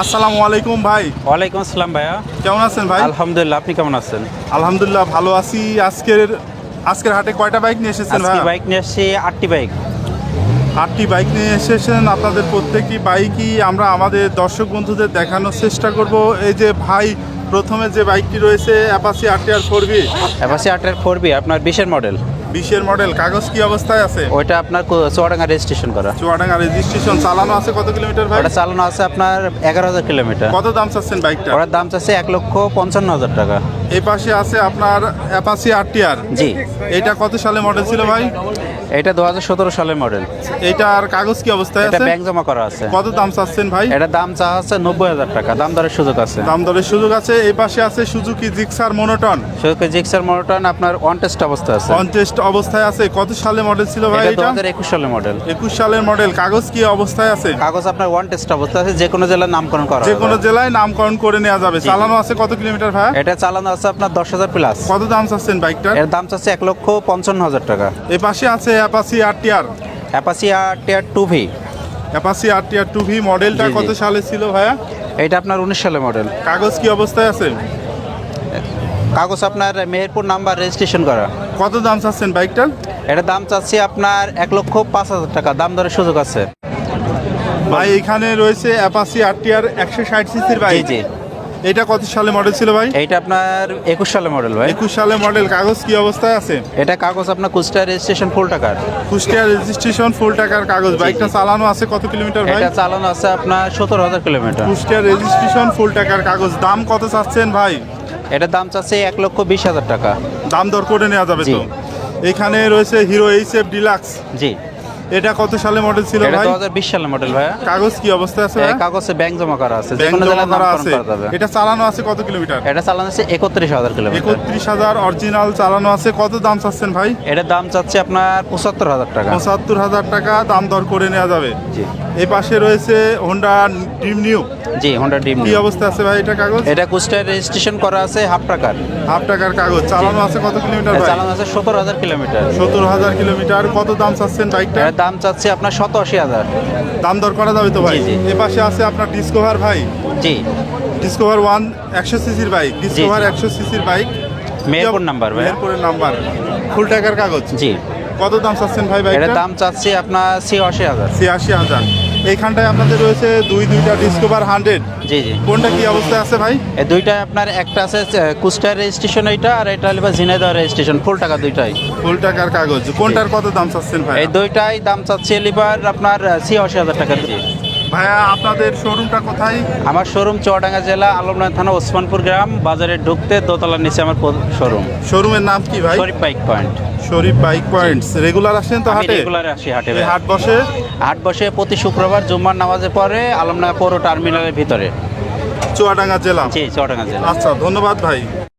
আসসালামু আলাইকুম ভাই। ওয়ালাইকুম আসসালাম ভাইয়া। কেমন আছেন ভাই? আলহামদুলিল্লাহ আপনি কেমন আছেন? আলহামদুলিল্লাহ ভালো আছি। আজকের আজকের হাটে কয়টা বাইক নিয়ে এসেছেন আজকে ভাই বাইক নিয়ে আসছি আটটি বাইক আটটি বাইক নিয়ে এসেছেন। আপনাদের প্রত্যেকটি বাইকই আমরা আমাদের দর্শক বন্ধুদের দেখানোর চেষ্টা করব। এই যে ভাই প্রথমে যে বাইকটি রয়েছে অ্যাপাসি আর আর ফোর বি অ্যাপাসি আটের ফোর বি আপনার বিশের মডেল বিশের মডেল কাগজ কি অবস্থায় আছে? ওইটা আপনার চুয়াডাঙ্গা রেজিস্ট্রেশন করা। চুয়াডাঙ্গা রেজিস্ট্রেশন চালানো আছে কত কিলোমিটার ভাই? ওটা চালানো আছে আপনার এগারো হাজার কিলোমিটার। কত দাম চাচ্ছেন বাইকটা? ওটার দাম চাচ্ছে এক লক্ষ পঞ্চান্ন হাজার টাকা। এই পাশে আছে আপনার অ্যাপাসি আর টি আর জি। এটা কত সালে মডেল ছিল ভাই? এটা দু হাজার সতেরো সালের মডেল এটার কাগজ কি অবস্থায় এটা আছে? ব্যাংক জমা করা আছে। কত দাম চাচ্ছেন ভাই? এটার দাম চা আছে নব্বই হাজার টাকা। দাম দরের সুযোগ আছে। দাম দরের সুযোগ আছে। এই পাশে আছে সুজুকি জিক্সার মোনোটন সুযোগ জিক্সার মডেলটা আপনার ওয়ান টেস্ট অবস্থা আছে। কনটেস্ট অবস্থায় আছে। কত সালে মডেল ছিল ভাই এটা দু এটা হাজার একুশ সালের মডেল একুশ সালের মডেল কাগজ কি অবস্থায় আছে? কাগজ আপনার ওয়ান টেস্ট অবস্থা আছে। যে কোনো জেলার নামকরণ করা যে কোনো জেলায় নামকরণ করে নেওয়া যাবে। চালানো আছে কত কিলোমিটার ভাই? এটা চালানো আছে আপনার দশ হাজার প্লাস কত দাম চাচ্ছেন বাইকটার এর দাম চাচ্ছে এক লক্ষ পঞ্চান্ন হাজার টাকা। এই পাশে আছে Apache R T R Apache R T R two V Apache R T R two V মডেলটা। কত সালে ছিল ভাইয়া? এটা আপনার উনিশ সালে মডেল কাগজ কি অবস্থায় আছে? কাগজ আপনার মেহেরপুর নাম্বার রেজিস্ট্রেশন করা। কত দাম চাচ্ছেন বাইকটার এটার দাম চাচ্ছি আপনার এক লক্ষ পাঁচ হাজার টাকা। দাম দরের সুযোগ আছে। ভাই এখানে রয়েছে অ্যাপাসি আর টি আর একশো ষাট সিসির জি বাইক। জি। এটা কত সালে মডেল ছিল ভাই? এটা আপনার একুশ সালের মডেল ভাই। একুশ সালে মডেল কাগজ কি অবস্থায় আছে? এটা কাগজ আপনার কুষ্টিয়া রেজিস্ট্রেশন ফুল টাকার। কুষ্টিয়া রেজিস্ট্রেশন ফুল টাকার কাগজ বাইকটা চালানো আছে কত কিলোমিটার ভাই? এটা চালানো আছে আপনার সতেরো হাজার কিলোমিটার। কুষ্টিয়া রেজিস্ট্রেশন ফুল টাকার কাগজ দাম কত চাচ্ছেন ভাই? এটার দাম চাচ্ছে এক লক্ষ বিশ হাজার টাকা। দাম দর করে নেওয়া যাবে তো। এখানে রয়েছে হিরো এইচ এফ ডিলাক্স জি। এটা কত সালে মডেল ছিল ভাই? দু হাজার বিশ সালের মডেল ভাই কাগজ কি অবস্থা আছে এই ভাই? কাগজে ব্যাংক জমা করা আছে। যে কোনো জমা জেলার করা হবে আছে। এটা চালানো আছে কত কিলোমিটার? এটা চালানো আছে একত্রিশ হাজার কিলোমিটার। একত্রিশ হাজার অরিজিনাল চালানো আছে। কত দাম চাচ্ছেন ভাই? এটার দাম চাচ্ছে আপনার পঁচাত্তর হাজার টাকা। পঁচাত্তর হাজার টাকা দাম দর করে নেওয়া যাবে। জি। এই পাশে রয়েছে হোন্ডা ড্রিম নিউ জি হোন্ডা ডিম কি অবস্থা আছে ভাই? এটা কাগজ? এটা কুষ্টিয়ার রেজিস্ট্রেশন করা আছে হাফ টাকার। হাফ টাকার কাগজ। চালানো আছে কত কিলোমিটার ভাই? চালানো আছে সত্তর হাজার কিলোমিটার। সত্তর হাজার কিলোমিটার। কত দাম চাচ্ছেন বাইকটা? এটার দাম চাচ্ছে আপনার শত আশি হাজার। দাম দর করা যাবে তো ভাই? জি। পাশে আছে আপনার ডিসকভার ভাই। জি। ডিসকভার ওয়ান একশো সিসির বাইক। ডিসকভার জি। একশো সিসির বাইক। মেহেরপুর নাম্বার ভাই। মেহেরপুরের নাম্বার ফুল টাকার কাগজ? জি। কত দাম চাচ্ছেন ভাই বাইকটা? দাম চাচ্ছি আপনার ছিয়াশি হাজার। ছিয়াশি হাজার। এইখানটায় আপনাদের রয়েছে দুই দুইটা ডিসকভার হান্ড্রেড জি জি। কোনটা কি অবস্থা আছে ভাই? এই দুইটা আপনার একটা আছে কুস্টার কুষ্টিয়ার রেজিস্ট্রেশন এইটা আর এটা হলো ঝিনাইদহ রেজিস্ট্রেশন ফুল টাকা দুইটাই। ফুল টাকার কাগজ। কোনটার কত দাম চাচ্ছেন ভাই? এই দুইটাই দাম চাচ্ছে লিবার আপনার ছিয়াশি হাজার টাকা জি ভাইয়া আপনাদের শোরুমটা কোথায়? আমার শোরুম চুয়াডাঙ্গা জেলা আলমডাঙ্গা থানা ওসমানপুর গ্রাম। বাজারে ঢুকতে দোতলার নিচে আমার শোরুম শোরুমের নাম কি ভাই? Sharif bike point. Sharif bike points regular আসেন তো হাটে? রেগুলার আসি হাটে হাট বসে? হাট বসে প্রতি শুক্রবার জুম্মার নামাজে পরে আলমডাঙ্গা পৌর টার্মিনালের ভিতরে। চুয়াডাঙ্গা জেলা? জি চুয়াডাঙ্গা জেলা। আচ্ছা ধন্যবাদ ভাই।